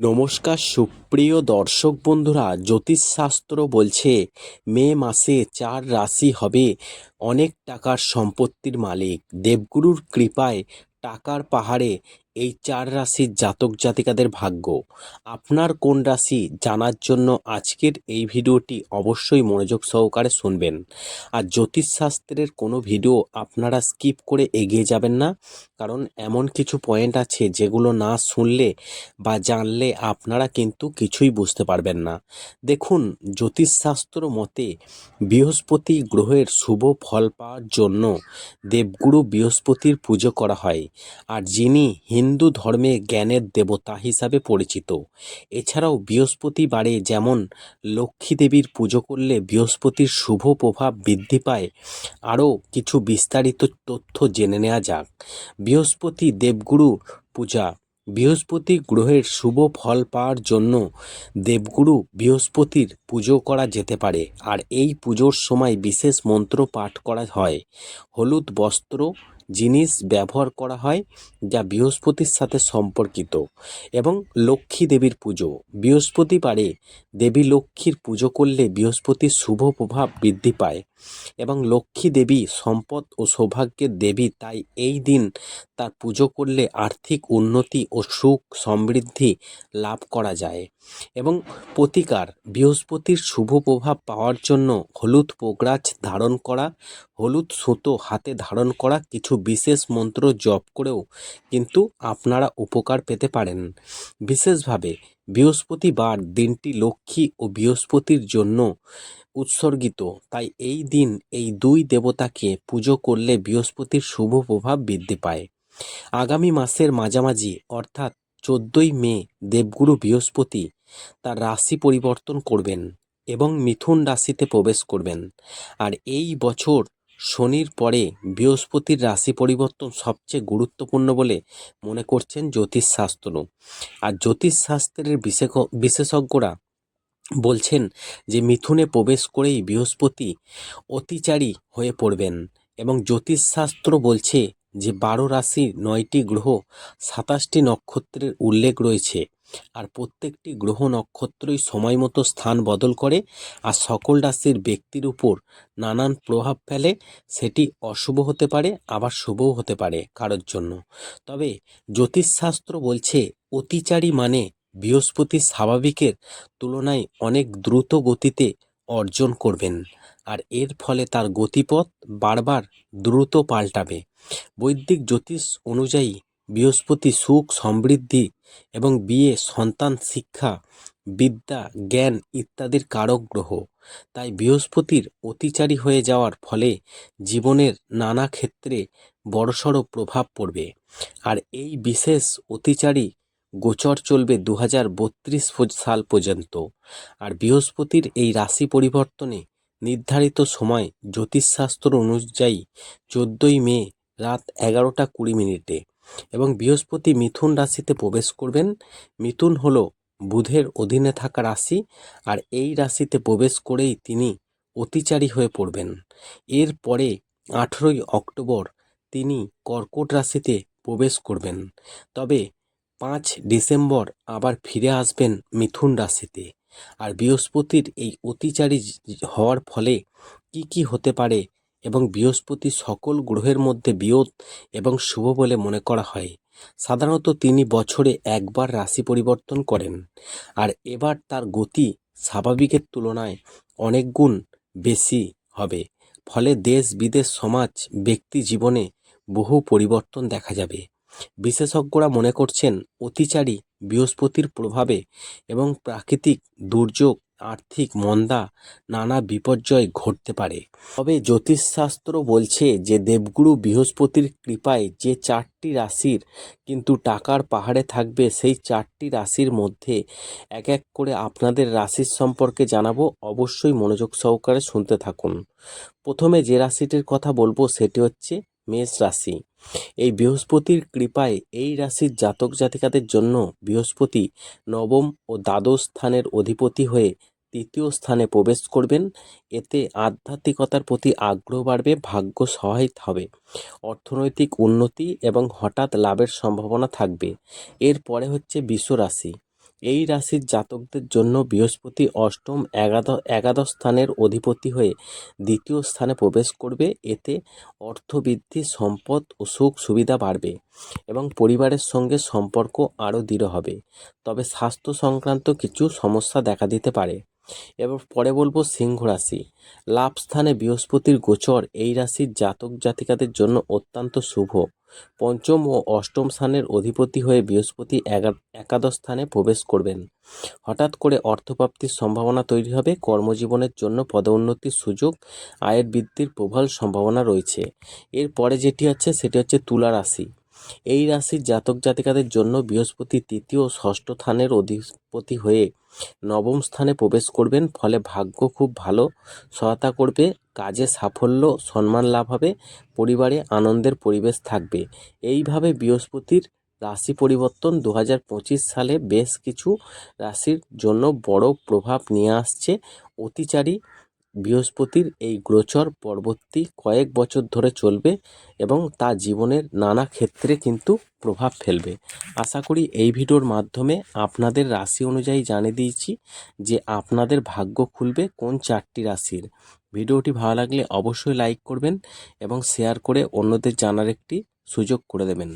নমস্কার সুপ্রিয় দর্শক বন্ধুরা, জ্যোতিষশাস্ত্র বলছে মে মাসে চার রাশি হবে। অনেক টাকার সম্পত্তির মালিক। দেবগুরুর কৃপায় টাকার পাহাড়ে এই চার রাশির জাতক জাতিকাদের ভাগ্য। আপনার কোন রাশি জানার জন্য আজকের এই ভিডিওটি অবশ্যই মনোযোগ সহকারে শুনবেন। আর জ্যোতিষশাস্ত্রের কোনো ভিডিও আপনারা স্কিপ করে এগিয়ে যাবেন না, কারণ এমন কিছু পয়েন্ট আছে যেগুলো না শুনলে বা জানলে আপনারা কিন্তু কিছুই বুঝতে পারবেন না। দেখুন, জ্যোতিষশাস্ত্র মতে বৃহস্পতি গ্রহের শুভ ফল পাওয়ার জন্য দেবগুরু বৃহস্পতির পুজো করা হয়। আর যিনি হিন্দু ধর্মে জ্ঞানের দেবতা হিসাবে পরিচিত। এছাড়াও বৃহস্পতিবারে যেমন লক্ষ্মী দেবীর পুজো করলে বৃহস্পতির শুভ প্রভাব বৃদ্ধি পায়, আরও কিছু বিস্তারিত তথ্য জেনে নেওয়া যাক। বৃহস্পতি দেবগুরু পূজা। বৃহস্পতি গ্রহের শুভ ফল পাওয়ার জন্য দেবগুরু বৃহস্পতির পুজো করা যেতে পারে, আর এই পুজোর সময় বিশেষ মন্ত্র পাঠ করা হয়। হলুদ বস্ত্র জিনিস ব্যবহার করা হয় যা বৃহস্পতির সাথে সম্পর্কিত এবং লক্ষ্মী দেবীর পুজো। বৃহস্পতিবারে দেবী লক্ষ্মীর পুজো করলে বৃহস্পতির শুভ প্রভাব বৃদ্ধি পায় এবং লক্ষ্মী দেবী সম্পদ ও সৌভাগ্যের দেবী তাই এই দিন তার পুজো করলে আর্থিক উন্নতি ও সুখ সমৃদ্ধি লাভ করা যায় এবং প্রতিকার, বৃহস্পতির শুভ প্রভাব পাওয়ার জন্য হলুদ পোগরাজ ধারণ করা, হলুদ সুতো হাতে ধারণ করা কিছু বিশেষ মন্ত্র জপ করেও কিন্তু আপনারা উপকার পেতে পারেন। বিশেষভাবে বৃহস্পতিবার দিনটি লক্ষ্মী ও বৃহস্পতির জন্য উৎসর্গিত। তাই এই দিন এই দুই দেবতাকে পুজো করলে বৃহস্পতির শুভ প্রভাব বৃদ্ধি পায়। আগামী মাসের মাঝামাঝি অর্থাৎ চোদ্দোই মে দেবগুরু বৃহস্পতি তার রাশি পরিবর্তন করবেন এবং মিথুন রাশিতে প্রবেশ করবেন। আর এই বছর শনির পরে বৃহস্পতির রাশি পরিবর্তন সবচেয়ে গুরুত্বপূর্ণ বলে মনে করছেন জ্যোতিষশাস্ত্র আর জ্যোতিষশাস্ত্রের বিশেষ- বিশেষজ্ঞরা বলছেন যে, মিথুনে প্রবেশ করেই বৃহস্পতি অতিচারী হয়ে পড়বেন এবং জ্যোতিষশাস্ত্র বলছে যে, বারো রাশির নয়টি গ্রহ সাতাশটি নক্ষত্রের উল্লেখ রয়েছে। আর প্রত্যেকটি গ্রহ নক্ষত্রই সময় মতো স্থান বদল করে আর সকল রাশির ব্যক্তির উপর নানান প্রভাব ফেলে। সেটি অশুভ হতে পারে, আবার শুভও হতে পারে কারোর জন্য। তবে জ্যোতিষশাস্ত্র বলছে, অতিচারী মানে বৃহস্পতি স্বাভাবিকের তুলনায় অনেক দ্রুত গতিতে অর্জন করবেন আর এর ফলে তার গতিপথ বারবার দ্রুত পাল্টাবে। বৈদিক জ্যোতিষ অনুযায়ী বৃহস্পতি সুখ, সমৃদ্ধি এবং বিয়ে, সন্তান, শিক্ষা, বিদ্যা, জ্ঞান ইত্যাদির কারক গ্রহ। তাই বৃহস্পতির অতিচারী হয়ে যাওয়ার ফলে জীবনের নানা ক্ষেত্রে বড়সড় প্রভাব পড়বে। আর এই বিশেষ অতিচারী গোচর চলবে দু হাজার বত্রিশ সাল পর্যন্ত। আর বৃহস্পতির এই রাশি পরিবর্তনে নির্ধারিত সময় জ্যোতিষশাস্ত্র অনুযায়ী চোদ্দোই মে রাত এগারোটা কুড়ি মিনিটে। এবং বৃহস্পতি মিথুন রাশিতে প্রবেশ করবেন। মিথুন হল বুধের অধীনে থাকা রাশি আর এই রাশিতে প্রবেশ করেই তিনি অতিচারী হয়ে পড়বেন। এরপরে আঠেরোই অক্টোবর তিনি কর্কট রাশিতে প্রবেশ করবেন। তবে পাঁচ ডিসেম্বর আবার ফিরে আসবেন মিথুন রাশিতে। আর বৃহস্পতির এই অতিচারী হওয়ার ফলে কি কি হতে পারে এবং বৃহস্পতি সকল গ্রহের মধ্যে বিয়োগ এবং শুভ বলে মনে করা হয়। সাধারণত তিনি বছরে একবার রাশি পরিবর্তন করেন আর এবার তার গতি স্বাভাবিকের তুলনায় অনেক গুণ বেশি হবে। ফলে দেশ, বিদেশ, সমাজ, ব্যক্তি জীবনে বহু পরিবর্তন দেখা যাবে। বিশেষজ্ঞরা মনে করছেন, অতিচারী বৃহস্পতির প্রভাবে এবং প্রাকৃতিক দুর্যোগ আর্থিক মন্দা নানা বিপর্যয় ঘটতে পারে। তবে জ্যোতিষশাস্ত্র বলছে যে দেবগুরু বৃহস্পতির কৃপায় যে চারটি রাশির কিন্তু টাকার পাহাড়ে থাকবে, সেই চারটি রাশির মধ্যে এক এক করে আপনাদের রাশির সম্পর্কে জানাব। অবশ্যই মনোযোগ সহকারে শুনতে থাকুন। প্রথমে যে রাশিটির কথা বলব, সেটি হচ্ছে মেষ রাশি। এই বৃহস্পতির কৃপায় এই রাশির জাতক জাতিকাদের জন্য বৃহস্পতি নবম ও দ্বাদশ স্থানের অধিপতি হয়ে তৃতীয় স্থানে প্রবেশ করবেন। এতে আধ্যাত্মিকতার প্রতি আগ্রহ বাড়বে, ভাগ্য সহায়ক হবে। অর্থনৈতিক উন্নতি এবং হঠাৎ লাভের সম্ভাবনা থাকবে। এরপরে হচ্ছে বিশ্ব রাশি এই রাশির জাতকদের জন্য বৃহস্পতি অষ্টম একাদশ একাদশ স্থানের অধিপতি হয়ে দ্বিতীয় স্থানে প্রবেশ করবে। এতে অর্থবৃদ্ধি, সম্পদ ও সুখ সুবিধা বাড়বে এবং পরিবারের সঙ্গে সম্পর্ক আরও দৃঢ় হবে। তবে স্বাস্থ্য সংক্রান্ত কিছু সমস্যা দেখা দিতে পারে। এবার পরে বলব সিংহ রাশি। লাভ স্থানে বৃহস্পতির গোচর, এই রাশির জাতক জাতিকাদের জন্য অত্যন্ত শুভ। পঞ্চম ও অষ্টম স্থানের অধিপতি হয়ে বৃহস্পতি একাদশ স্থানে প্রবেশ করবেন। হঠাৎ করে অর্থপ্রাপ্তির সম্ভাবনা তৈরি হবে, কর্মজীবনের জন্য পদোন্নতির সুযোগ, আয়ের বৃদ্ধির প্রবল সম্ভাবনা রয়েছে। এরপরে যেটি আছে, সেটি হচ্ছে তুলা রাশি। এই রাশির জাতক জাতিকাদের জন্য বৃহস্পতি তৃতীয় ও ষষ্ঠ স্থানের অধিপতি হয়ে নবম স্থানে প্রবেশ করবেন। ফলে ভাগ্য খুব ভালো, সহায়তা করবে, কাজে সাফল্য, সম্মান লাভ হবে, পরিবারে আনন্দের পরিবেশ থাকবে। এইভাবে বৃহস্পতির রাশি পরিবর্তন দু হাজার পঁচিশ সালে বেশ কিছু রাশির জন্য বড় প্রভাব নিয়ে আসছে। অতিচারী বৃহস্পতির এই গোচর পরবর্তী কয়েক বছর ধরে চলবে এবং তা জীবনের নানা ক্ষেত্রে কিন্তু প্রভাব ফেলবে। আশা করি এই ভিডিওর মাধ্যমে আপনাদের রাশি অনুযায়ী জানিয়ে দিয়েছি যে আপনাদের ভাগ্য খুলবে কোন চারটি রাশির। ভিডিওটি ভালো লাগলে অবশ্যই লাইক করবেন এবং শেয়ার করে অন্যদের জানার একটি সুযোগ করে দেবেন।